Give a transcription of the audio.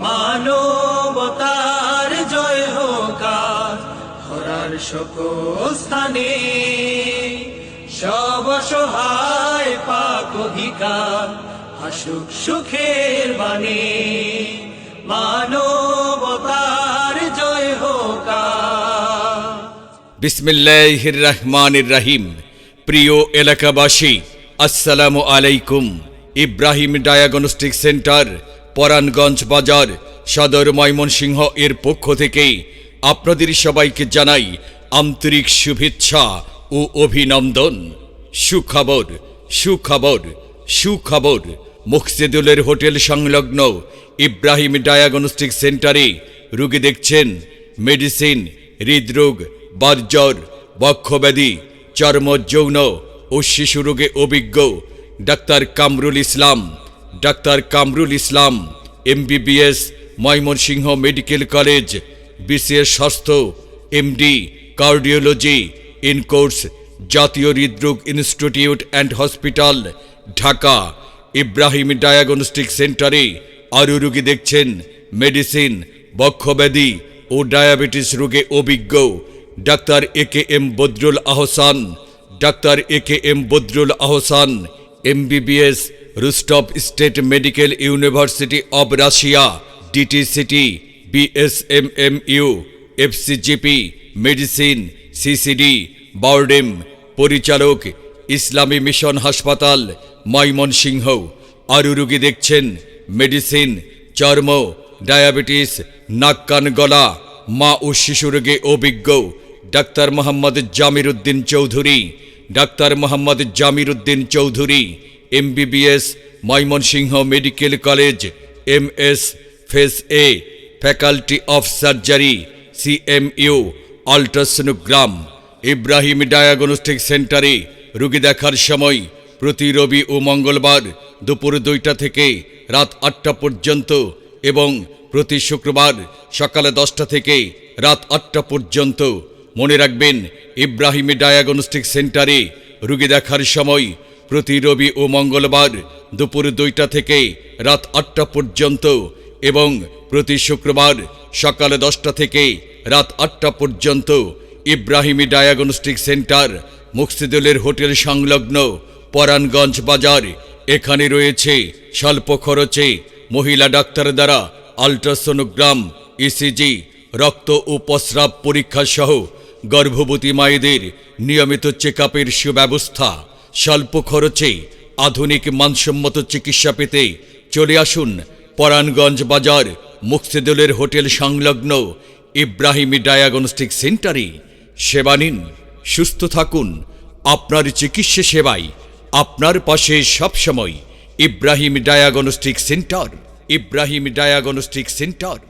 মানবতার জয় হোক হরার সকল স্থানে। সব সহায় পাক অধিকার, হাসুক সুখের বাণী। মানবতার জয় হোক আর। বিসমিল্লাহির রহমানির রাহিম। প্রিয় এলাকাবাসী, আসসালামু আলাইকুম। ইব্রাহিম ডায়াগনস্টিক সেন্টার পরাণগঞ্জ বাজার, সদর ময়মনসিংহ এর পক্ষ থেকে আপনাদের সবাইকে জানাই আন্তরিক শুভেচ্ছা ও অভিনন্দন। সুখবর সুখবর সুখবর। মুকসিদুলের হোটেল সংলগ্ন ইব্রাহিম ডায়াগনস্টিক সেন্টারে রুগী দেখছেন মেডিসিন, হৃদরোগ বার্জ্বর বক্ষব্যাধি চর্ম যৌন ও শিশু রোগে অভিজ্ঞ doctor Kamrul Islam. Doctor Kamrul Islam, MBBS, Mymensingh medical college BCS স্বাস্থ্য, এমডি, কার্ডিওলজি, ইনকোর্স, জাতীয় হৃদরোগ institute and hospital, Dhaka. Ibrahim diagnostic সেন্টারে আরও রোগী দেখছেন। মেডিসিন, বক্ষব্যাধি ও ডায়াবেটিস রোগে অভিজ্ঞ। Doctor A K M Badrul Ahsan, doctor A K M Badrul Ahsan, MBBS Rostov state medical university of Russia DTCT BSMMU FCGP medicine CCD BIRDEM পরিচালক Islami mission হাসপাতাল ময়মনসিংহ আরও রোগী দেখছেন মেডিসিন চর্ম ডায়াবেটিস নাক কান গলা মা ও শিশু রোগে অভিজ্ঞ doctor Mohammad Jamir Uddin Chowdhury doctor Mohammad Jamir Uddin Chowdhury MBBS Mymensingh medical college M S face A faculty of surgery CMU ultrasonogram Ibrahim diagnostic সেন্টারে রোগী দেখার সময় প্রতি রবি ও মঙ্গলবার দুপুর দুইটা থেকে রাত আটটা পর্যন্ত এবং প্রতি শুক্রবার সকালে দশটা থেকে রাত আটটা পর্যন্ত। মনে রাখবেন, ইব্রাহিম ডায়াগনস্টিক সেন্টারে রোগী দেখার সময় প্রতি রবি ও মঙ্গলবার দুপুর দুইটা থেকে রাত আটটা পর্যন্ত এবং প্রতি শুক্রবার সকালে দশটা থেকে রাত আটটা পর্যন্ত ইব্রাহিমি ডায়াগনস্টিক সেন্টার মুকসিদুলের হোটেল সংলগ্ন পরাণগঞ্জ বাজার। এখানে রয়েছে স্বল্প খরচে মহিলা ডাক্তার দ্বারা আল্ট্রাসোনোগ্রাম, ইসিজি, রক্ত ও প্রস্রাব পরীক্ষা সহ গর্ভবতী মায়েদের নিয়মিত চেক আপের সুব্যবস্থা। স্বল্প খরচে আধুনিক মানসম্মত চিকিৎসা পেতে চলে আসুন পরাণগঞ্জ বাজার মুকসিদুলের হোটেল সংলগ্ন ইব্রাহিমি ডায়াগনস্টিক সেন্টারে। সেবা নিন, সুস্থ থাকুন, আপনার চিকিৎসা সেবায় আপনার পাশে সবসময়। Ibrahim diagnostic centre, Ibrahim diagnostic centre.